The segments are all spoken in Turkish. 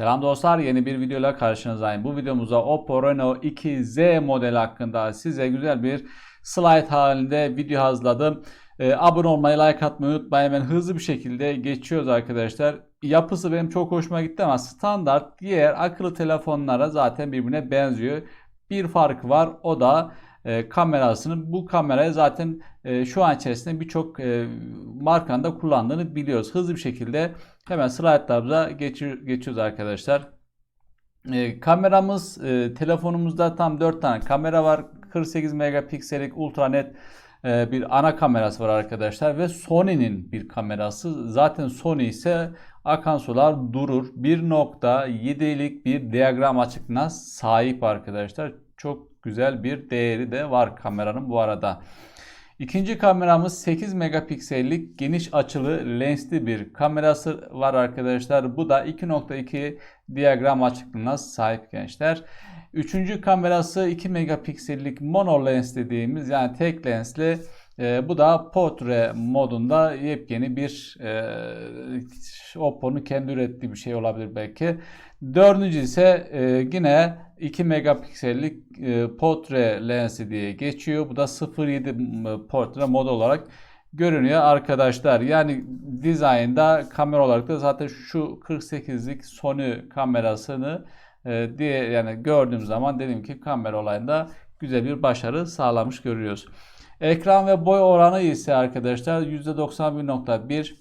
Selam dostlar yeni bir videoyla karşınızdayım. Bu videomuzda Oppo Reno 2Z modeli hakkında size güzel bir slide halinde video hazırladım. Ee, abone olmayı, like atmayı unutmayın. Hemen hızlı bir şekilde geçiyoruz arkadaşlar. Yapısı benim çok hoşuma gitti ama standart diğer akıllı telefonlara zaten birbirine benziyor. Bir farkı var o da e, kamerasını. Bu kamerayı zaten e, şu an içerisinde birçok e, markanın da kullandığını biliyoruz. Hızlı bir şekilde hemen slaytlarımıza geçir, geçiyoruz arkadaşlar. E, kameramız e, telefonumuzda tam 4 tane kamera var. 48 megapiksellik ultra net e, bir ana kamerası var arkadaşlar ve Sony'nin bir kamerası. Zaten Sony ise akan sular durur. 1.7'lik bir diyagram açıklığına sahip arkadaşlar. Çok güzel bir değeri de var kameranın bu arada. İkinci kameramız 8 megapiksellik geniş açılı lensli bir kamerası var arkadaşlar. Bu da 2.2 diyagram açıklığına sahip gençler. Üçüncü kamerası 2 megapiksellik mono lens dediğimiz yani tek lensli. E, bu da portre modunda yepyeni bir e, Oppo'nun kendi ürettiği bir şey olabilir belki. Dördüncü ise e, yine 2 megapiksellik e, portre lensi diye geçiyor. Bu da 0.7 portre mod olarak görünüyor arkadaşlar. Yani dizaynda kamera olarak da zaten şu 48'lik Sony kamerasını e, diye yani gördüğüm zaman dedim ki kamera olayında güzel bir başarı sağlamış görüyoruz. Ekran ve boy oranı ise arkadaşlar %91.1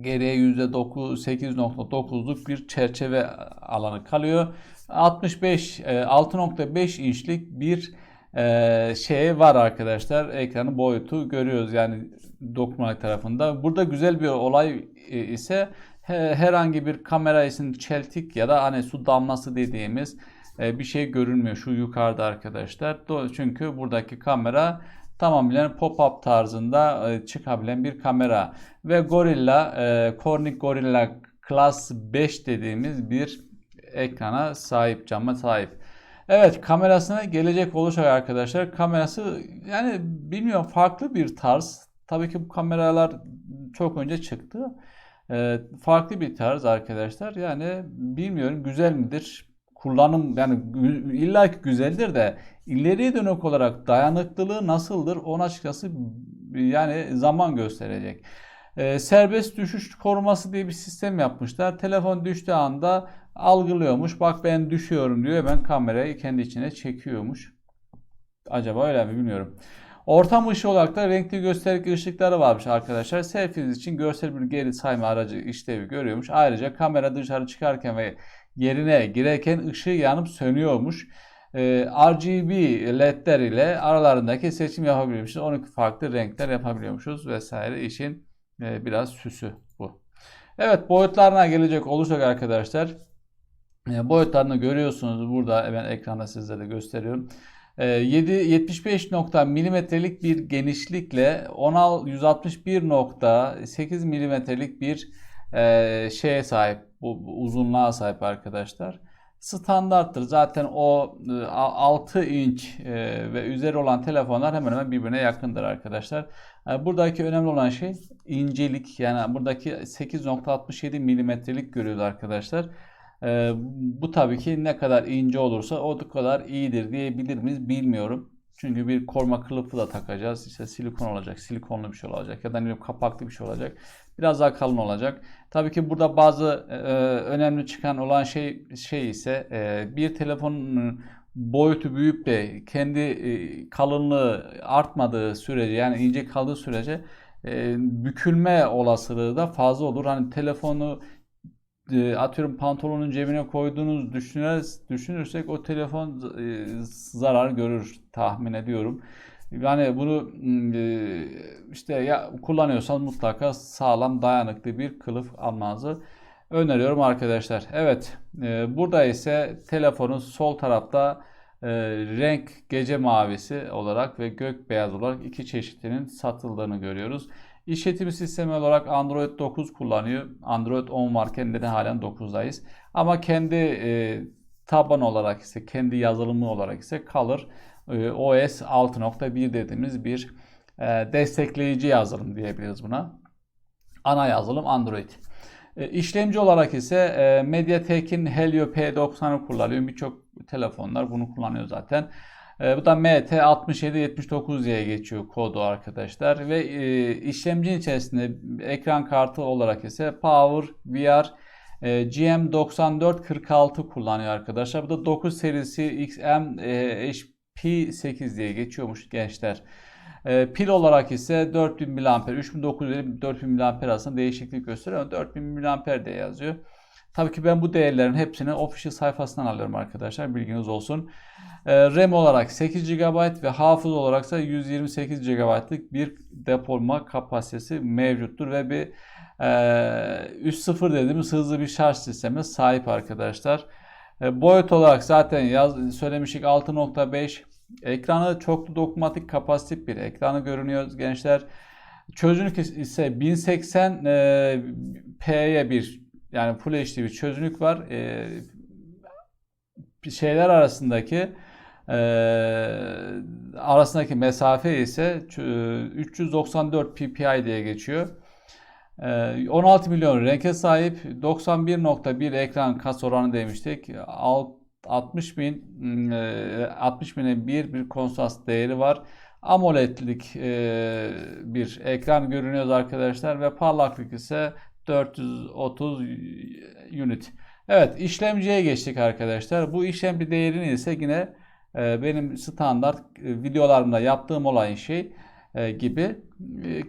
geriye %8.9'luk bir çerçeve alanı kalıyor. 65 6.5 inçlik bir e, şey var arkadaşlar. Ekranın boyutu görüyoruz yani dokunmatik tarafında. Burada güzel bir olay e, ise herhangi bir kamera için çeltik ya da hani su damlası dediğimiz e, bir şey görünmüyor şu yukarıda arkadaşlar. Çünkü buradaki kamera tamamen pop-up tarzında e, çıkabilen bir kamera ve Gorilla Corning Gorilla Class 5 dediğimiz bir ekrana sahip, cama sahip. Evet kamerasına gelecek olursak arkadaşlar kamerası yani bilmiyorum farklı bir tarz. Tabii ki bu kameralar çok önce çıktı. Ee, farklı bir tarz arkadaşlar. Yani bilmiyorum güzel midir? Kullanım yani illa ki güzeldir de ileriye dönük olarak dayanıklılığı nasıldır? Onu açıkçası yani zaman gösterecek. Ee, serbest düşüş koruması diye bir sistem yapmışlar. Telefon düştüğü anda algılıyormuş. Bak ben düşüyorum diyor. Ben kamerayı kendi içine çekiyormuş. Acaba öyle mi bilmiyorum. Ortam ışığı olarak da renkli gösterge ışıkları varmış arkadaşlar. Selfies için görsel bir geri sayma aracı işlevi görüyormuş. Ayrıca kamera dışarı çıkarken ve yerine girerken ışığı yanıp sönüyormuş. Ee, RGB ledler ile aralarındaki seçim yapabiliyormuşuz. 12 farklı renkler yapabiliyormuşuz vesaire. İşin e, biraz süsü bu. Evet boyutlarına gelecek olursak arkadaşlar boyutlarını görüyorsunuz burada ben ekranda sizlere gösteriyorum. 7 75 nokta milimetrelik bir genişlikle 161.8 milimetrelik bir e, şeye sahip bu uzunluğa sahip arkadaşlar. Standarttır. Zaten o 6 e, inç e, ve üzeri olan telefonlar hemen hemen birbirine yakındır arkadaşlar. Buradaki önemli olan şey incelik. Yani buradaki 8.67 milimetrelik görüyoruz arkadaşlar. Ee, bu tabii ki ne kadar ince olursa o kadar iyidir diyebilir miyiz bilmiyorum. Çünkü bir koruma kılıfı da takacağız. İşte silikon olacak, silikonlu bir şey olacak ya da ne kapaklı bir şey olacak. Biraz daha kalın olacak. Tabii ki burada bazı e, önemli çıkan olan şey şey ise e, bir telefonun boyutu büyüyüp de kendi e, kalınlığı artmadığı sürece yani ince kaldığı sürece e, bükülme olasılığı da fazla olur. Hani telefonu e, atıyorum pantolonun cebine koyduğunuz düşünür, düşünürsek o telefon e, zarar görür tahmin ediyorum. Yani bunu e, işte ya kullanıyorsan mutlaka sağlam dayanıklı bir kılıf almanızı öneriyorum arkadaşlar. Evet burada ise telefonun sol tarafta renk gece mavisi olarak ve gök beyaz olarak iki çeşitinin satıldığını görüyoruz. İşletim sistemi olarak Android 9 kullanıyor. Android 10 varken de halen 9'dayız. Ama kendi e, taban olarak ise kendi yazılımı olarak ise kalır. E, OS 6.1 dediğimiz bir e, destekleyici yazılım diyebiliriz buna. Ana yazılım Android. E, işlemci olarak ise e, MediaTek'in Helio P90'ı kullanıyorum. Birçok telefonlar bunu kullanıyor zaten. E, bu da MT6779 diye geçiyor kodu arkadaşlar. Ve e, işlemcinin içerisinde ekran kartı olarak ise Power VR e, GM9446 kullanıyor arkadaşlar. Bu da 9 serisi XM e, HP8 diye geçiyormuş gençler. E, pil olarak ise 4000 mAh, 3900 ile 4000 mAh arasında değişiklik gösteriyor ama 4000 mAh diye yazıyor. Tabii ki ben bu değerlerin hepsini official sayfasından alıyorum arkadaşlar. Bilginiz olsun. E, RAM olarak 8 GB ve hafız olarak ise 128 GB'lık bir depolama kapasitesi mevcuttur ve bir e, 3.0 dediğimiz hızlı bir şarj sistemine sahip arkadaşlar. E, boyut olarak zaten yaz, söylemiştik 6.5 Ekranı çoklu dokunmatik kapasitif bir ekranı görünüyor gençler. Çözünürlük ise 1080 e, p'ye bir yani Full HD bir çözünürlük var. E, şeyler arasındaki e, arasındaki mesafe ise 394 ppi diye geçiyor. 16 milyon renge sahip 91.1 ekran kas oranı demiştik. 60 bin 60 bine bir bir kontrast değeri var. AMOLED'lik e, bir ekran görünüyor arkadaşlar ve parlaklık ise 430 unit. Evet işlemciye geçtik arkadaşlar. Bu işlemci değerini ise yine e, benim standart e, videolarımda yaptığım olan şey gibi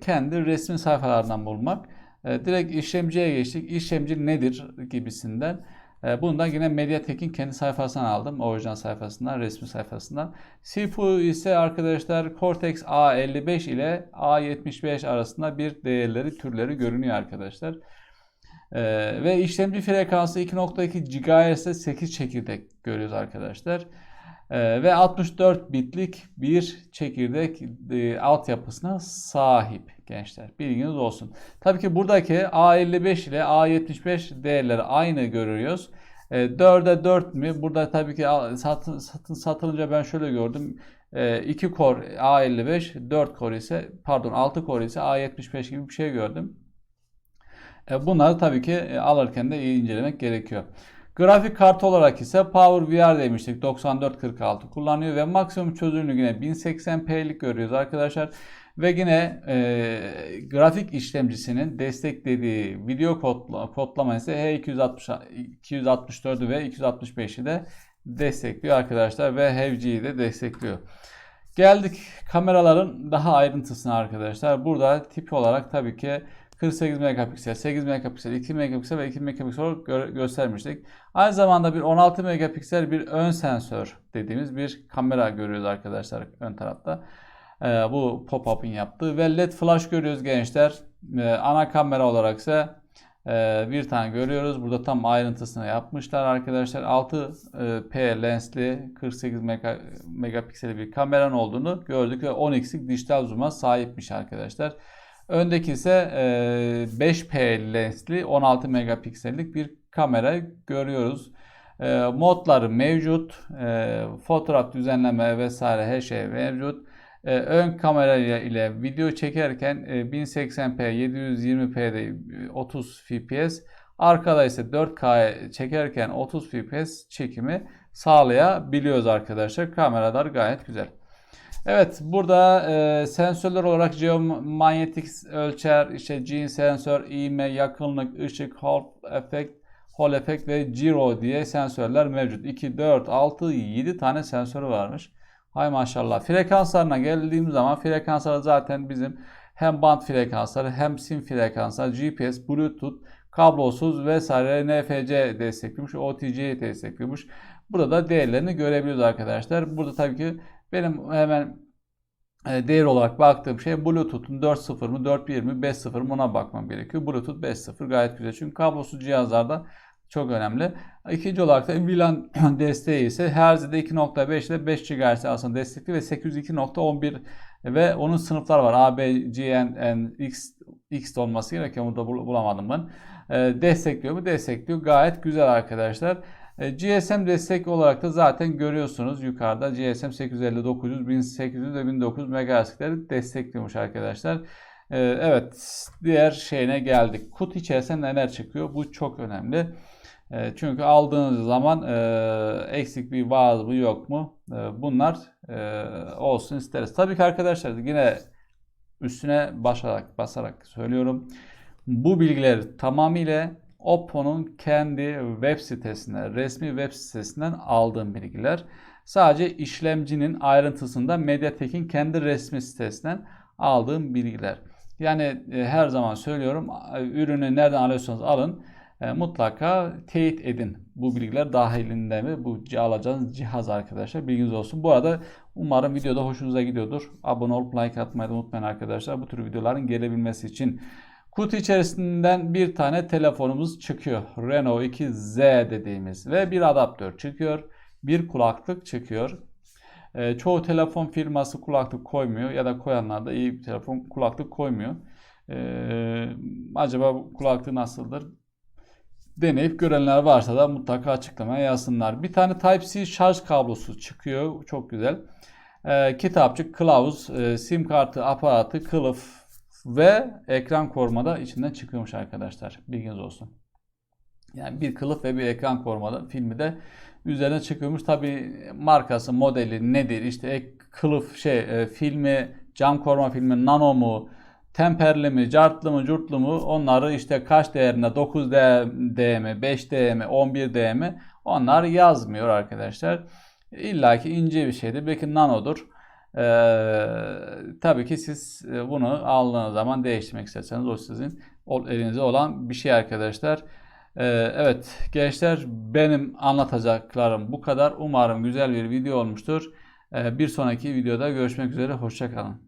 kendi resmi sayfalardan bulmak. Direkt işlemciye geçtik. İşlemci nedir gibisinden. E, bunu da yine Mediatek'in kendi sayfasından aldım. Orijinal sayfasından, resmi sayfasından. CPU ise arkadaşlar Cortex A55 ile A75 arasında bir değerleri, türleri görünüyor arkadaşlar. Ee, ve işlemci frekansı 2.2 GHz'de 8 çekirdek görüyoruz arkadaşlar. Ee, ve 64 bitlik bir çekirdek e, altyapısına sahip gençler. Bilginiz olsun. Tabii ki buradaki A55 ile A75 değerleri aynı görüyoruz. E, 4'e 4 mi? Burada tabii ki satın, satın, satılınca ben şöyle gördüm. E, 2 core A55, 4 core ise pardon 6 core ise A75 gibi bir şey gördüm. E, bunları tabii ki e, alırken de iyi incelemek gerekiyor. Grafik kartı olarak ise Power VR demiştik 9446 kullanıyor ve maksimum çözünürlüğü yine 1080p'lik görüyoruz arkadaşlar. Ve yine e, grafik işlemcisinin desteklediği video kodla, kodlama ise H260, 264'ü ve 265'i de destekliyor arkadaşlar ve HEVG'yi de destekliyor. Geldik kameraların daha ayrıntısına arkadaşlar. Burada tip olarak tabii ki 48 megapiksel, 8 megapiksel, 2 megapiksel ve 2 megapiksel olarak gö göstermiştik. Aynı zamanda bir 16 megapiksel bir ön sensör dediğimiz bir kamera görüyoruz arkadaşlar ön tarafta. Ee, bu pop-up'ın yaptığı ve led flash görüyoruz gençler. Ee, ana kamera olarak ise e, bir tane görüyoruz. Burada tam ayrıntısını yapmışlar arkadaşlar. 6P e, lensli 48 mega, megapiksel bir kameranın olduğunu gördük ve 10x'lik dijital zoom'a sahipmiş arkadaşlar. Öndeki ise 5P e, lensli 16 megapiksellik bir kamera görüyoruz. E, modları mevcut. E, fotoğraf düzenleme vesaire her şey mevcut. Ön kamera ile video çekerken 1080p 720p'de 30 fps arkada ise 4K çekerken 30 fps çekimi sağlayabiliyoruz arkadaşlar. Kameralar gayet güzel. Evet burada e, sensörler olarak geomanyetik ölçer, işte G sensör, iğme, yakınlık, ışık, Hall efekt, Hall efekt ve Giro diye sensörler mevcut. 2, 4, 6, 7 tane sensörü varmış. Hay maşallah. Frekanslarına geldiğim zaman frekansları zaten bizim hem band frekansları hem sim frekansları, GPS, Bluetooth, kablosuz vesaire NFC destekliyormuş, OTG destekliyormuş. Burada da değerlerini görebiliyoruz arkadaşlar. Burada tabii ki benim hemen e, değer olarak baktığım şey Bluetooth'un 4.0 mı 4.1 mi 5.0 mı ona bakmam gerekiyor. Bluetooth 5.0 gayet güzel çünkü kablosuz cihazlarda çok önemli. İkinci olarak da WLAN desteği ise Hertz'de 2.5 ile 5 GHz aslında destekli ve 802.11 ve onun sınıflar var. A, B, G, N, N, X, X olması gerekiyor. Burada bulamadım ben. E, destekliyor mu? Destekliyor. Gayet güzel arkadaşlar. E, GSM destek olarak da zaten görüyorsunuz yukarıda GSM 850, 900, 1800 ve 1900 MHz'leri destekliyormuş arkadaşlar. Ee, evet diğer şeyine geldik. Kutu içerisinde neler çıkıyor? Bu çok önemli. Ee, çünkü aldığınız zaman e, eksik bir var mı yok mu? E, bunlar e, olsun isteriz. Tabii ki arkadaşlar yine üstüne basarak, basarak söylüyorum. Bu bilgiler tamamıyla Oppo'nun kendi web sitesinden, resmi web sitesinden aldığım bilgiler. Sadece işlemcinin ayrıntısında Mediatek'in kendi resmi sitesinden aldığım bilgiler. Yani e, her zaman söylüyorum e, ürünü nereden alıyorsanız alın e, mutlaka teyit edin. Bu bilgiler dahilinde mi bu alacağınız cihaz arkadaşlar bilginiz olsun. Bu arada umarım videoda hoşunuza gidiyordur. Abone olup like atmayı da unutmayın arkadaşlar. Bu tür videoların gelebilmesi için. Kutu içerisinden bir tane telefonumuz çıkıyor. Renault 2Z dediğimiz ve bir adaptör çıkıyor. Bir kulaklık çıkıyor. E, çoğu telefon firması kulaklık koymuyor ya da koyanlar da iyi bir telefon kulaklık koymuyor. E, acaba bu kulaklık nasıldır? Deneyip görenler varsa da mutlaka açıklamaya yazsınlar. Bir tane Type-C şarj kablosu çıkıyor. Çok güzel. E, kitapçık, kılavuz, e, sim kartı, aparatı, kılıf ve ekran koruma da içinden çıkıyormuş arkadaşlar. Bilginiz olsun. Yani bir kılıf ve bir ekran koruma filmi de üzerine çıkıyormuş. Tabi markası, modeli nedir? İşte ek, kılıf şey e, filmi, cam koruma filmi nano mu, temperli mi, cartlı mı, curtlu mu onları işte kaç değerinde 9D mi, 5D mi, 11D mi onlar yazmıyor arkadaşlar. İlla ki ince bir şeydir. Belki nanodur. Ee, tabii ki siz e, bunu aldığınız zaman değiştirmek isterseniz o sizin elinizde olan bir şey arkadaşlar. Ee, evet gençler benim anlatacaklarım bu kadar. Umarım güzel bir video olmuştur. Ee, bir sonraki videoda görüşmek üzere. Hoşçakalın.